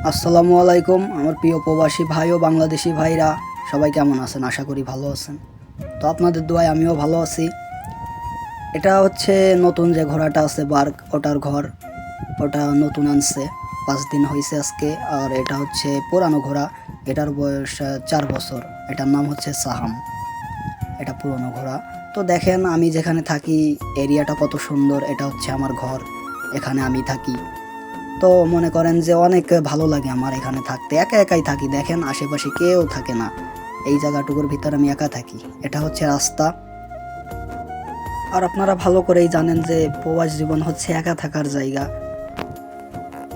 আসসালামু আলাইকুম, আমার প্রিয় প্রবাসী ভাই ও বাংলাদেশি ভাইরা, সবাই কেমন আছেন? আশা করি ভালো আছেন। তো আপনাদের দোয়ায় আমিও ভালো আছি। এটা হচ্ছে নতুন যে ঘোড়াটা আছে, বার্ক, ওটার ঘর। ওটা নতুন আনছে, পাঁচ দিন হয়েছে আজকে, আর এটা হচ্ছে পুরানো ঘোড়া। এটার বয়স চার বছর। এটার নাম হচ্ছে সাহাম। এটা পুরনো ঘোড়া। তো দেখেন, আমি যেখানে থাকি, এরিয়াটা কত সুন্দর। এটা হচ্ছে আমার ঘর। এখানে আমি থাকি। তো মনে করেন যে অনেক ভালো লাগে আমার এখানে থাকতে। একা একাই থাকি, দেখেন আশেপাশে কেউ থাকে না। এই জায়গাটুকুর ভিতর আমি একা থাকি। এটা হচ্ছে রাস্তা। আর আপনারা ভালো করেই জানেন যে প্রবাস জীবন হচ্ছে একা থাকার জায়গা।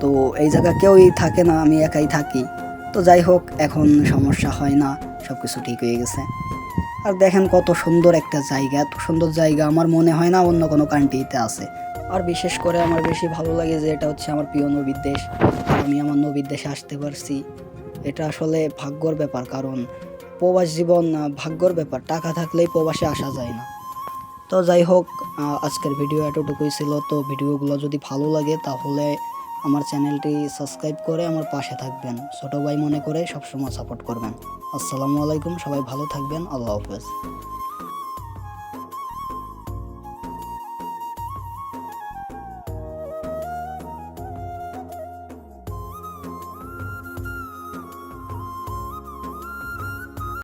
তো এই জায়গা কেউই থাকে না, আমি একাই থাকি। তো যাই হোক, এখন সমস্যা হয় না সব কিছু ঠিক হয়ে গেছে। আর দেখেন কত সুন্দর একটা জায়গা, এত সুন্দর জায়গা, আমার মনে হয় না অন্য কোনো কান্ট্রিতে আছে। আর বিশেষ করে আমার বেশি ভালো লাগে যে এটা হচ্ছে আমার প্রিয় নবীর দেশ। আমি আমার নবীর দেশে আসতে পারছি। এটা আসলে ভাগ্যর ব্যাপার, কারণ প্রবাস জীবন ভাগ্যর ব্যাপার। টাকা থাকলেই প্রবাসে আসা যায় না। তো যাই হোক আজকের ভিডিও এতটুকুই ছিল। তো ভিডিওগুলো যদি ভালো লাগে, তাহলে আমার চ্যানেলটি সাবস্ক্রাইব করে আমার পাশে থাকবেন। ছোট ভাই মনে করে সবসময় সাপোর্ট করবেন। আসসালামু আলাইকুম, সবাই ভালো থাকবেন। আল্লাহ হাফেজ।